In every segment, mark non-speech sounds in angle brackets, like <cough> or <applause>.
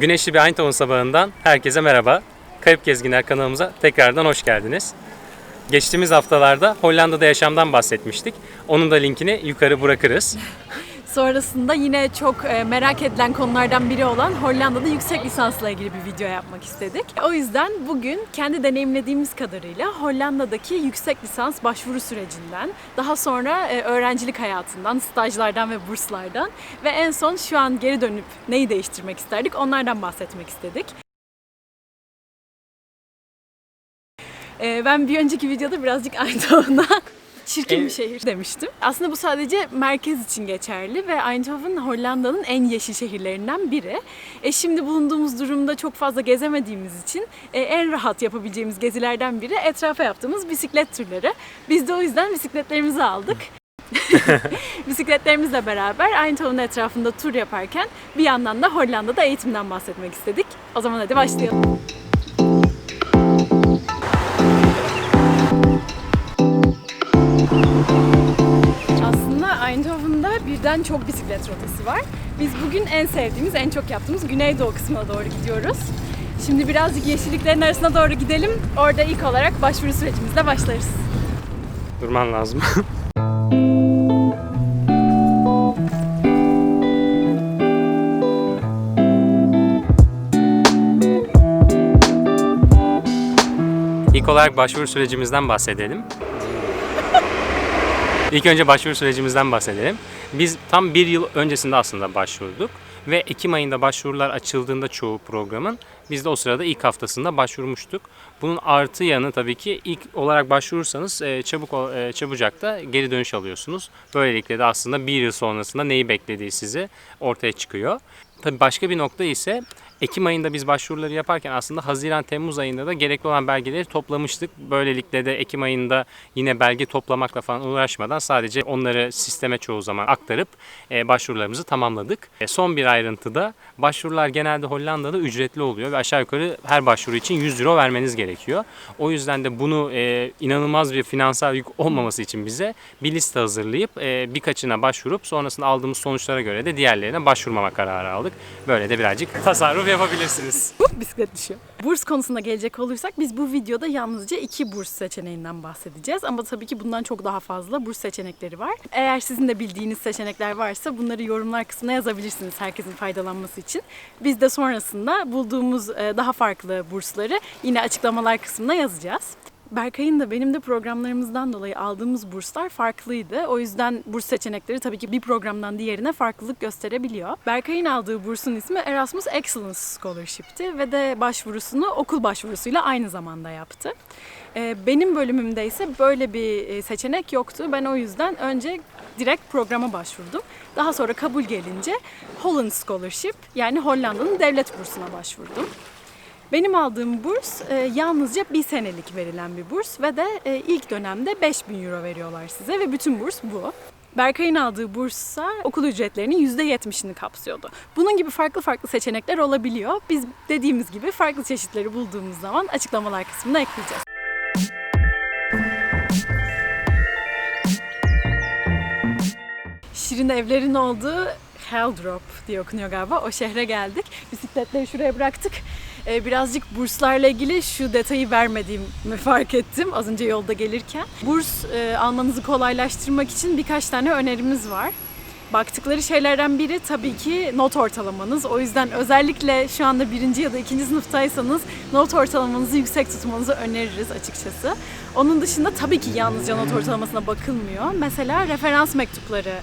Güneşli bir Eindhoven sabahından herkese merhaba. Kayıp Gezginler kanalımıza tekrardan hoş geldiniz. Geçtiğimiz haftalarda Hollanda'da yaşamdan bahsetmiştik. Onun da linkini yukarı bırakırız. <laughs> Sonrasında yine çok e, merak edilen konulardan biri olan Hollanda'da yüksek lisansla ilgili bir video yapmak istedik. O yüzden bugün kendi deneyimlediğimiz kadarıyla Hollanda'daki yüksek lisans başvuru sürecinden, daha sonra e, öğrencilik hayatından, stajlardan ve burslardan ve en son şu an geri dönüp neyi değiştirmek isterdik onlardan bahsetmek istedik. E, Ben bir önceki videoda birazcık <laughs> Eindhoven'a çirkin bir şehir demiştim. Aslında bu sadece merkez için geçerli ve Eindhoven Hollanda'nın en yeşil şehirlerinden biri. E şimdi bulunduğumuz durumda çok fazla gezemediğimiz için e, en rahat yapabileceğimiz gezilerden biri etrafa yaptığımız bisiklet turları. Biz de o yüzden bisikletlerimizi aldık. <laughs> <laughs> Bisikletlerimizle beraber Eindhoven etrafında tur yaparken bir yandan da Hollanda'da eğitimden bahsetmek istedik. O zaman hadi başlayalım. Birden çok bisiklet rotası var. Biz bugün en sevdiğimiz, en çok yaptığımız Güneydoğu kısmına doğru gidiyoruz. Şimdi birazcık yeşilliklerin arasına doğru gidelim. Orada ilk olarak başvuru sürecimizle başlarız. Durman lazım. <laughs> İlk olarak başvuru sürecimizden bahsedelim. <laughs> İlk önce başvuru sürecimizden bahsedelim. Biz tam bir yıl öncesinde aslında başvurduk ve Ekim ayında başvurular açıldığında çoğu programın biz de o sırada ilk haftasında başvurmuştuk. Bunun artı yanı tabii ki ilk olarak başvurursanız e, çabuk e, çabucak da geri dönüş alıyorsunuz. Böylelikle de aslında bir yıl sonrasında neyi beklediği sizi ortaya çıkıyor. Tabii başka bir nokta ise Ekim ayında biz başvuruları yaparken aslında Haziran-Temmuz ayında da gerekli olan belgeleri toplamıştık. Böylelikle de Ekim ayında yine belge toplamakla falan uğraşmadan sadece onları sisteme çoğu zaman aktarıp e, başvurularımızı tamamladık. E, son bir ayrıntıda başvurular genelde Hollanda'da ücretli oluyor ve aşağı yukarı her başvuru için 100 euro vermeniz gerekiyor. O yüzden de bunu e, inanılmaz bir finansal yük olmaması için bize bir liste hazırlayıp birkaçına başvurup sonrasında aldığımız sonuçlara göre de diğerlerine başvurmama kararı aldık. Böyle de birazcık tasarruf yapabilirsiniz. <laughs> Bisiklet düşüyor. Burs konusuna gelecek olursak biz bu videoda yalnızca iki burs seçeneğinden bahsedeceğiz. Ama tabii ki bundan çok daha fazla burs seçenekleri var. Eğer sizin de bildiğiniz seçenekler varsa bunları yorumlar kısmına yazabilirsiniz herkesin faydalanması için. Biz de sonrasında bulduğumuz e, daha farklı bursları yine açıklamalar kısmına yazacağız. Berkay'ın da benim de programlarımızdan dolayı aldığımız burslar farklıydı. O yüzden burs seçenekleri tabii ki bir programdan diğerine farklılık gösterebiliyor. Berkay'ın aldığı bursun ismi Erasmus Excellence Scholarship'ti ve de başvurusunu okul başvurusuyla aynı zamanda yaptı. Ee, Benim bölümümde ise böyle bir e, seçenek yoktu. Ben o yüzden önce direkt programa başvurdum. Daha sonra kabul gelince Holland Scholarship yani Hollanda'nın devlet bursuna başvurdum. Benim aldığım burs e, yalnızca bir senelik verilen bir burs ve de e, ilk dönemde 5000 euro veriyorlar size ve bütün burs bu. Berkay'ın aldığı burssa okul ücretlerinin %70'ini kapsıyordu. Bunun gibi farklı farklı seçenekler olabiliyor. Biz dediğimiz gibi farklı çeşitleri bulduğumuz zaman açıklamalar kısmına ekleyeceğiz. Şirin evlerin olduğu Helldrop diye okunuyor galiba. O şehre geldik. Bisikletleri şuraya bıraktık. Ee, birazcık burslarla ilgili şu detayı vermediğimi fark ettim az önce yolda gelirken. Burs e, almanızı kolaylaştırmak için birkaç tane önerimiz var. Baktıkları şeylerden biri tabii ki not ortalamanız. O yüzden özellikle şu anda birinci ya da ikinci sınıftaysanız not ortalamanızı yüksek tutmanızı öneririz açıkçası. Onun dışında tabii ki yalnızca not ortalamasına bakılmıyor. Mesela referans mektupları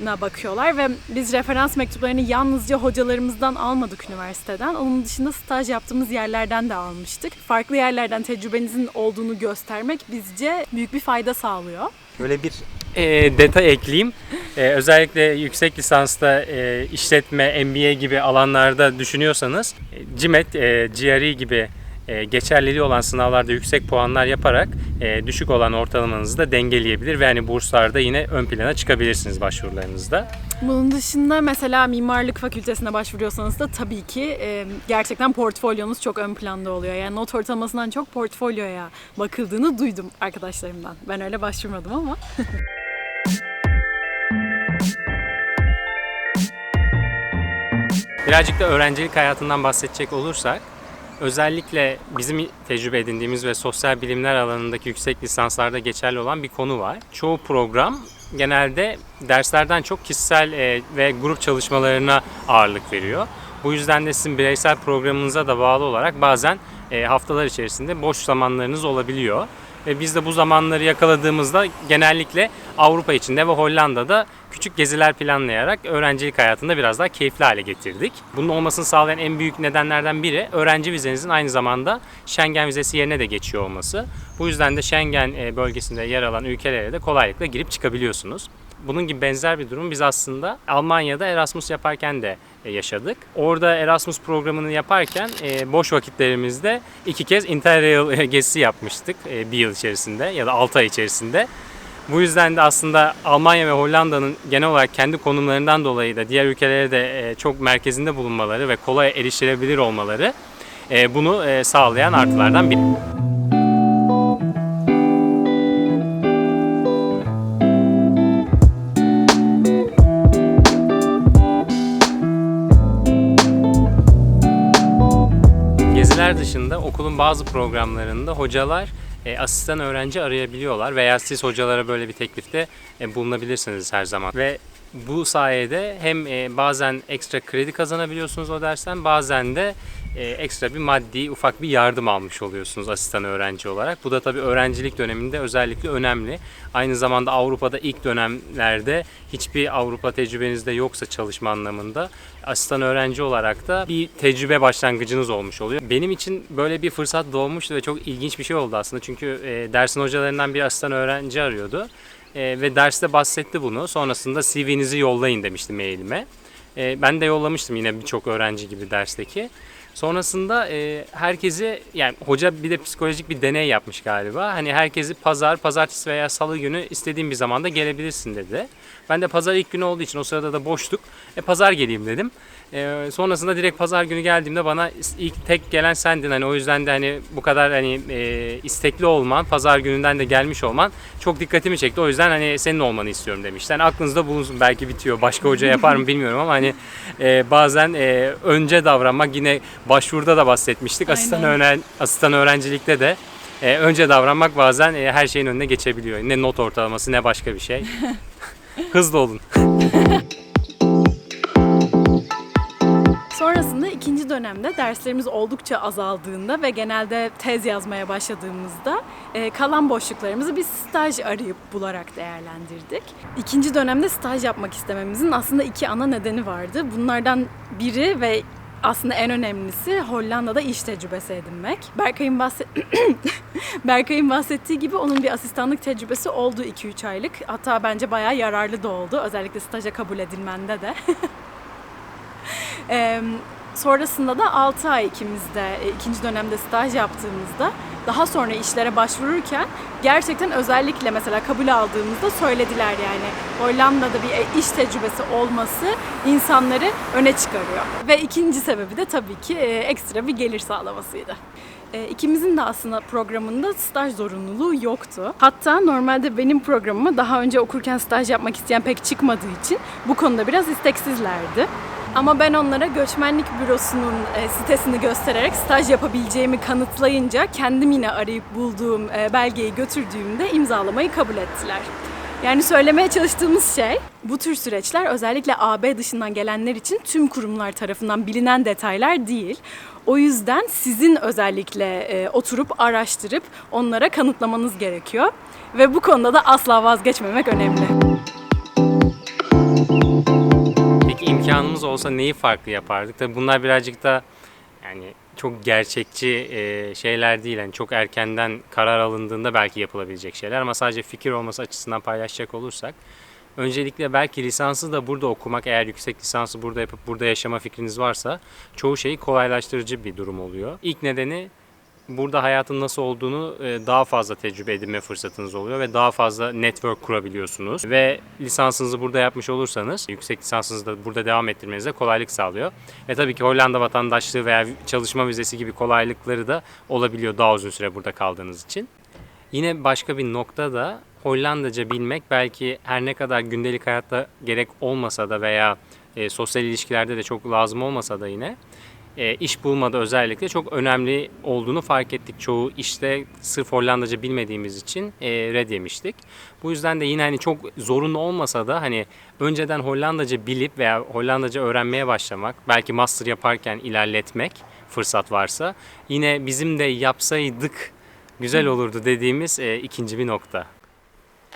bakıyorlar ve biz referans mektuplarını yalnızca hocalarımızdan almadık üniversiteden. Onun dışında staj yaptığımız yerlerden de almıştık. Farklı yerlerden tecrübenizin olduğunu göstermek bizce büyük bir fayda sağlıyor. Böyle bir e, detay ekleyeyim. E, özellikle yüksek lisansta e, işletme, MBA gibi alanlarda düşünüyorsanız e, CİMET, e, GRE gibi e, geçerliliği olan sınavlarda yüksek puanlar yaparak e, düşük olan ortalamanızı da dengeleyebilir ve hani burslarda yine ön plana çıkabilirsiniz başvurularınızda. Bunun dışında mesela mimarlık fakültesine başvuruyorsanız da tabii ki e, gerçekten portfolyonuz çok ön planda oluyor. Yani not ortalamasından çok portfolyoya bakıldığını duydum arkadaşlarımdan. Ben öyle başvurmadım ama. <laughs> Birazcık da öğrencilik hayatından bahsedecek olursak, özellikle bizim tecrübe edindiğimiz ve sosyal bilimler alanındaki yüksek lisanslarda geçerli olan bir konu var. Çoğu program genelde derslerden çok kişisel e, ve grup çalışmalarına ağırlık veriyor. Bu yüzden de sizin bireysel programınıza da bağlı olarak bazen e, haftalar içerisinde boş zamanlarınız olabiliyor. Ve biz de bu zamanları yakaladığımızda genellikle Avrupa içinde ve Hollanda'da küçük geziler planlayarak öğrencilik hayatında biraz daha keyifli hale getirdik. Bunun olmasını sağlayan en büyük nedenlerden biri öğrenci vizenizin aynı zamanda Schengen vizesi yerine de geçiyor olması. Bu yüzden de Schengen e, bölgesinde yer alan ülkelere de kolaylıkla girip çıkabiliyorsunuz. Bunun gibi benzer bir durum biz aslında Almanya'da Erasmus yaparken de e, yaşadık. Orada Erasmus programını yaparken e, boş vakitlerimizde iki kez Interrail e, gezisi yapmıştık bir yıl içerisinde ya da 6 ay içerisinde. Bu yüzden de aslında Almanya ve Hollanda'nın genel olarak kendi konumlarından dolayı da diğer ülkelere de çok merkezinde bulunmaları ve kolay erişilebilir olmaları bunu sağlayan artılardan biri. Geziler dışında okulun bazı programlarında hocalar e, asistan öğrenci arayabiliyorlar veya siz hocalara böyle bir teklifte e, bulunabilirsiniz her zaman. Ve bu sayede hem e, bazen ekstra kredi kazanabiliyorsunuz o dersten bazen de e, ekstra bir maddi ufak bir yardım almış oluyorsunuz asistan öğrenci olarak. Bu da tabii öğrencilik döneminde özellikle önemli. Aynı zamanda Avrupa'da ilk dönemlerde hiçbir Avrupa tecrübenizde yoksa çalışma anlamında asistan öğrenci olarak da bir tecrübe başlangıcınız olmuş oluyor. Benim için böyle bir fırsat doğmuştu ve çok ilginç bir şey oldu aslında. Çünkü e, dersin hocalarından bir asistan öğrenci arıyordu. E, ve derste bahsetti bunu. Sonrasında CV'nizi yollayın demişti mailime. Ben de yollamıştım yine birçok öğrenci gibi dersteki. Sonrasında e, herkesi yani hoca bir de psikolojik bir deney yapmış galiba. Hani herkesi pazar, pazartesi veya salı günü istediğin bir zamanda gelebilirsin dedi. Ben de pazar ilk günü olduğu için o sırada da boştuk. E pazar geleyim dedim. E, sonrasında direkt pazar günü geldiğimde bana ilk tek gelen sendin. Hani o yüzden de hani bu kadar hani e, istekli olman, pazar gününden de gelmiş olman çok dikkatimi çekti. O yüzden hani senin olmanı istiyorum demişler. Yani aklınızda bulunsun belki bitiyor. Başka hoca yapar mı bilmiyorum ama hani e, bazen e, önce davranmak yine başvuruda da bahsetmiştik. Asistan, öğren, asistan öğrencilikte de e, önce davranmak bazen e, her şeyin önüne geçebiliyor. Ne not ortalaması ne başka bir şey. <laughs> Hızlı olun. <laughs> Sonrasında ikinci dönemde derslerimiz oldukça azaldığında ve genelde tez yazmaya başladığımızda e, kalan boşluklarımızı biz staj arayıp bularak değerlendirdik. İkinci dönemde staj yapmak istememizin aslında iki ana nedeni vardı. Bunlardan biri ve aslında en önemlisi Hollanda'da iş tecrübesi edinmek. Berkay'ın bahset <coughs> Berkay'ın bahsettiği gibi onun bir asistanlık tecrübesi oldu 2-3 aylık. Hatta bence bayağı yararlı da oldu. Özellikle staja kabul edilmende de. <laughs> Eee, sonrasında da 6 ay ikimiz de e, ikinci dönemde staj yaptığımızda daha sonra işlere başvururken gerçekten özellikle mesela kabul aldığımızda söylediler yani Hollanda'da bir e, iş tecrübesi olması insanları öne çıkarıyor. Ve ikinci sebebi de tabii ki e, ekstra bir gelir sağlamasıydı. E, İkimizin de aslında programında staj zorunluluğu yoktu. Hatta normalde benim programıma daha önce okurken staj yapmak isteyen pek çıkmadığı için bu konuda biraz isteksizlerdi. Ama ben onlara göçmenlik bürosunun e, sitesini göstererek staj yapabileceğimi kanıtlayınca kendim yine arayıp bulduğum e, belgeyi götürdüğümde imzalamayı kabul ettiler. Yani söylemeye çalıştığımız şey bu tür süreçler özellikle AB dışından gelenler için tüm kurumlar tarafından bilinen detaylar değil. O yüzden sizin özellikle e, oturup araştırıp onlara kanıtlamanız gerekiyor. Ve bu konuda da asla vazgeçmemek önemli. İmkanımız olsa neyi farklı yapardık? Tabii bunlar birazcık da yani çok gerçekçi e, şeyler değil. Yani çok erkenden karar alındığında belki yapılabilecek şeyler ama sadece fikir olması açısından paylaşacak olursak öncelikle belki lisansı da burada okumak eğer yüksek lisansı burada yapıp burada yaşama fikriniz varsa çoğu şeyi kolaylaştırıcı bir durum oluyor. İlk nedeni burada hayatın nasıl olduğunu e, daha fazla tecrübe edinme fırsatınız oluyor ve daha fazla network kurabiliyorsunuz. Ve lisansınızı burada yapmış olursanız yüksek lisansınızı da burada devam ettirmenize kolaylık sağlıyor. Ve tabii ki Hollanda vatandaşlığı veya çalışma vizesi gibi kolaylıkları da olabiliyor daha uzun süre burada kaldığınız için. Yine başka bir nokta da Hollandaca bilmek belki her ne kadar gündelik hayatta gerek olmasa da veya e, sosyal ilişkilerde de çok lazım olmasa da yine e, iş bulmada özellikle çok önemli olduğunu fark ettik. Çoğu işte sırf Hollandaca bilmediğimiz için e, red yemiştik. Bu yüzden de yine hani çok zorunlu olmasa da hani önceden Hollandaca bilip veya Hollandaca öğrenmeye başlamak, belki master yaparken ilerletmek fırsat varsa yine bizim de yapsaydık güzel olurdu dediğimiz e, ikinci bir nokta.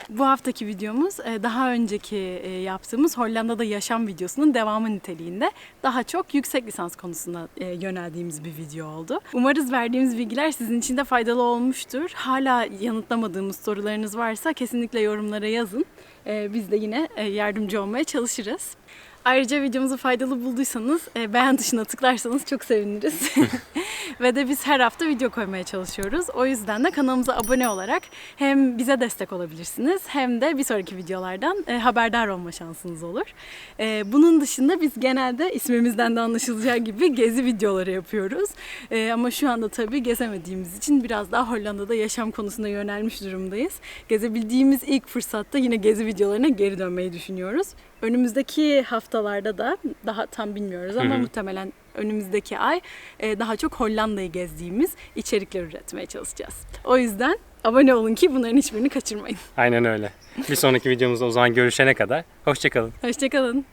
Bu haftaki videomuz e, daha önceki e, yaptığımız Hollanda'da yaşam videosunun devamı niteliğinde daha çok yüksek lisans konusuna e, yöneldiğimiz bir video oldu. Umarız verdiğimiz bilgiler sizin için de faydalı olmuştur. Hala yanıtlamadığımız sorularınız varsa kesinlikle yorumlara yazın. Biz de yine yardımcı olmaya çalışırız. Ayrıca videomuzu faydalı bulduysanız e, beğen tuşuna tıklarsanız çok seviniriz. <laughs> Ve de biz her hafta video koymaya çalışıyoruz. O yüzden de kanalımıza abone olarak hem bize destek olabilirsiniz hem de bir sonraki videolardan e, haberdar olma şansınız olur. E, bunun dışında biz genelde ismimizden de anlaşılacağı gibi gezi videoları yapıyoruz. E, ama şu anda tabii gezemediğimiz için biraz daha Hollanda'da yaşam konusuna yönelmiş durumdayız. Gezebildiğimiz ilk fırsatta yine gezi videolarına geri dönmeyi düşünüyoruz. Önümüzdeki haftalarda da daha tam bilmiyoruz ama Hı hı. muhtemelen önümüzdeki ay e, daha çok Hollanda'yı gezdiğimiz içerikler üretmeye çalışacağız. O yüzden abone olun ki bunların hiçbirini kaçırmayın. Aynen öyle. Bir sonraki videomuzda o zaman görüşene kadar hoşçakalın. Hoşçakalın.